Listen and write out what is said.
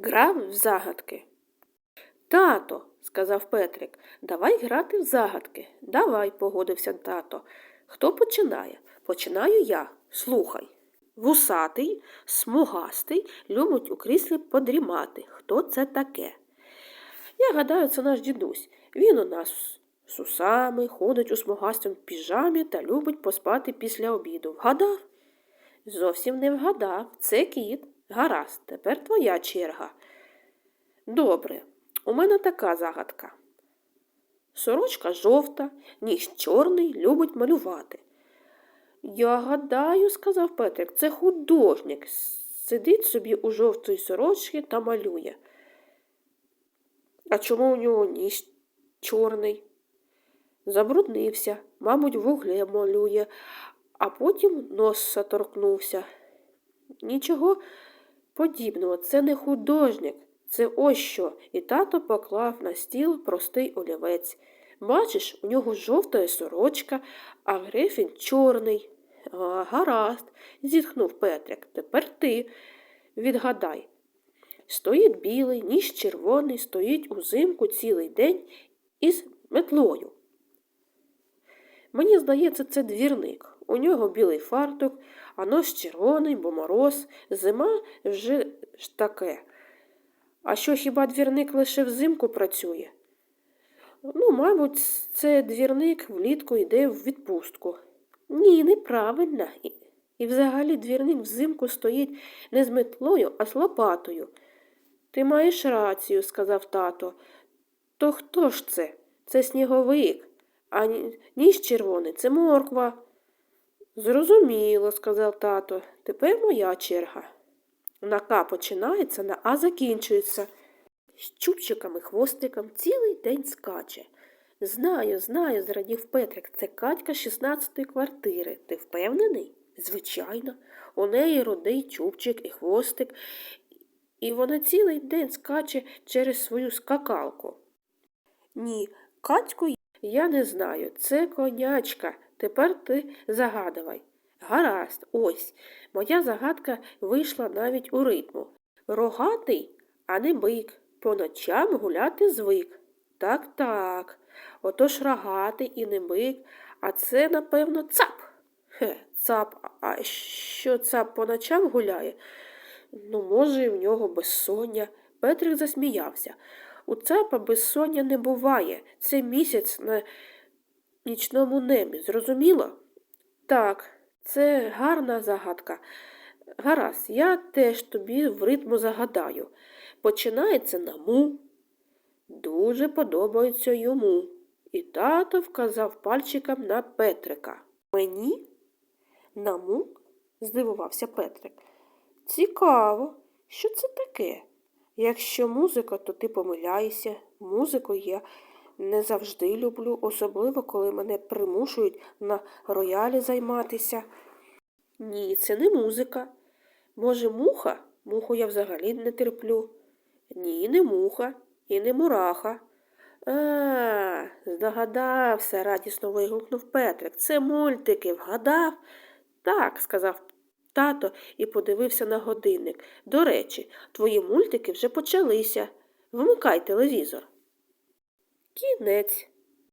грав в загадки. Тато, сказав Петрик, давай грати в загадки. Давай, погодився тато. Хто починає? Починаю я. Слухай. Вусатий, смугастий, любить у кріслі подрімати. Хто це таке? Я гадаю, це наш дідусь. Він у нас з усами, ходить у смугастому піжамі та любить поспати після обіду. Вгадав? Зовсім не вгадав. Це кіт. Гаразд, тепер твоя черга. Добре, у мене така загадка. Сорочка жовта, ніж чорний, любить малювати. Я гадаю, сказав Петрик, це художник. Сидить собі у жовтій сорочці та малює. А чому у нього ніж чорний? Забруднився, мабуть, вуглем малює, а потім носа торкнувся. Нічого подібного, це не художник, це ось що. І тато поклав на стіл простий олівець. Бачиш, у нього жовта сорочка, а грифін чорний. А, гаразд, зітхнув Петрик. Тепер ти відгадай. Стоїть білий, ніж червоний, стоїть узимку цілий день із метлою. Мені здається, це двірник. У нього білий фартук, а нос червоний, бо мороз, зима вже ж таке. А що хіба двірник лише взимку працює? Ну, мабуть, це двірник влітку йде в відпустку. Ні, неправильно. І, взагалі двірник взимку стоїть не з метлою, а з лопатою. Ти маєш рацію, сказав тато. То хто ж це? Це сніговик, а ні- ніж червоний це морква. Зрозуміло, сказав тато. Тепер моя черга. На К починається, на А закінчується. З чубчиками, хвостиком цілий день скаче. Знаю, знаю, зрадів Петрик, це Катька з 16-ї квартири. Ти впевнений? Звичайно. У неї рудий чубчик і хвостик, і вона цілий день скаче через свою скакалку. Ні, Катьку я не знаю. Це конячка. Тепер ти загадувай. Гаразд, ось. Моя загадка вийшла навіть у ритму. Рогатий, а не бик. По ночам гуляти звик. Так, так. Отож рогатий і не бик, а це, напевно, цап. Хе, цап, а що цап по ночам гуляє? Ну, може, і в нього безсоння. Петрик засміявся. У цапа безсоння не буває. Це місяць на нічному небі, зрозуміло? Так, це гарна загадка. Гаразд, я теж тобі в ритму загадаю. Починається на му. Дуже подобається йому. І тато вказав пальчиком на Петрика. Мені? На му? здивувався Петрик. Цікаво, що це таке? Якщо музика, то ти помиляєшся. Музику я не завжди люблю, особливо коли мене примушують на роялі займатися. Ні, це не музика. Може, муха? Муху я взагалі не терплю. Ні, не муха і не мураха. А, здогадався, радісно вигукнув Петрик. Це мультики, вгадав? Так, сказав тато і подивився на годинник. До речі, твої мультики вже почалися. Вмикай телевізор. Кінець.